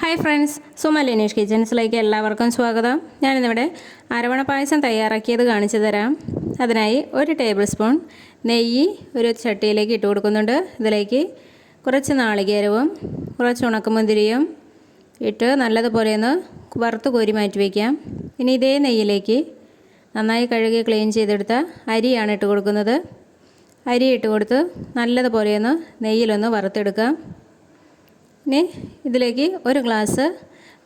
Hi friends Suma Lineesh കിച്ചൻസിലേക്ക് എല്ലാവർക്കും സ്വാഗതം. ഞാനിന്നിവിടെ അരവണ പായസം തയ്യാറാക്കിയത് കാണിച്ചു തരാം. അതിനായി ഒരു ടേബിൾ സ്പൂൺ നെയ്യ് ഒരു ചട്ടിയിലേക്ക് ഇട്ട് കൊടുക്കുന്നുണ്ട്. ഇതിലേക്ക് കുറച്ച് നാളികേരവും കുറച്ച് ഉണക്കമുന്തിരിയും ഇട്ട് നല്ലതുപോലെ ഒന്ന് വറുത്ത് കോരി മാറ്റി വയ്ക്കാം ഇനി ഇതേ നെയ്യിലേക്ക് നന്നായി കഴുകി ക്ലീൻ ചെയ്തെടുത്ത അരിയാണ് ഇട്ട് കൊടുക്കുന്നത്. അരി ഇട്ട് കൊടുത്ത് നല്ലതുപോലെ ഒന്ന് നെയ്യിലൊന്ന് വറുത്തെടുക്കാം. ഇനി ഇതിലേക്ക് ഒരു ഗ്ലാസ്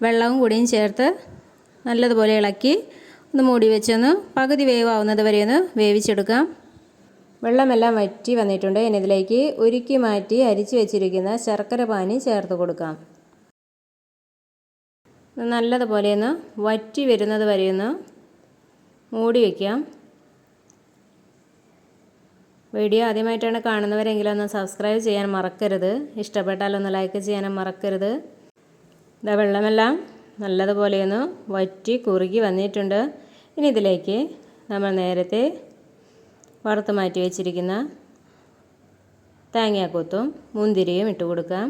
വെള്ളവും കൂടിയും ചേർത്ത് നല്ലതുപോലെ ഇളക്കി ഒന്ന് മൂടി വെച്ചൊന്ന് പകുതി വേവാവുന്നത് വരെ ഒന്ന് വേവിച്ചെടുക്കാം. വെള്ളമെല്ലാം വറ്റി വന്നിട്ടുണ്ട്. ഇനി ഇതിലേക്ക് ഉരുക്കി മാറ്റി അരിച്ചു വെച്ചിരിക്കുന്ന ശർക്കര പാനി ചേർത്ത് കൊടുക്കാം. നല്ലതുപോലെ ഒന്ന് വറ്റി വരുന്നത് വരെ ഒന്ന് മൂടി വയ്ക്കാം വീഡിയോ ആദ്യമായിട്ടാണ് കാണുന്നവരെങ്കിലും ഒന്ന് സബ്സ്ക്രൈബ് ചെയ്യാൻ മറക്കരുത്. ഇഷ്ടപ്പെട്ടാലൊന്ന് ലൈക്ക് ചെയ്യാനും മറക്കരുത്. ഇതാ വെള്ളമെല്ലാം നല്ലതുപോലെയൊന്ന് വറ്റി കുറുകി വന്നിട്ടുണ്ട്. ഇനി ഇതിലേക്ക് നമ്മൾ നേരത്തെ വറുത്ത് മാറ്റി വെച്ചിരിക്കുന്ന തേങ്ങാക്കൊത്തും മുന്തിരിയും ഇട്ട് കൊടുക്കാം.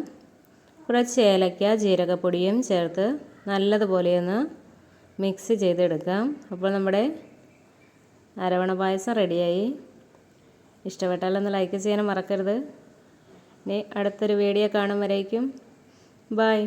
കുറച്ച് ഏലക്ക ജീരകപ്പൊടിയും ചേർത്ത് നല്ലതുപോലെയൊന്ന് മിക്സ് ചെയ്തെടുക്കാം. അപ്പോൾ നമ്മുടെ അരവണ പായസം റെഡിയായി ഇഷ്ടപ്പെട്ടാലൊന്ന് ലൈക്ക് ചെയ്യാനും മറക്കരുത്. ഇനി അടുത്തൊരു വീഡിയോ കാണും വരേക്കും. ബായ്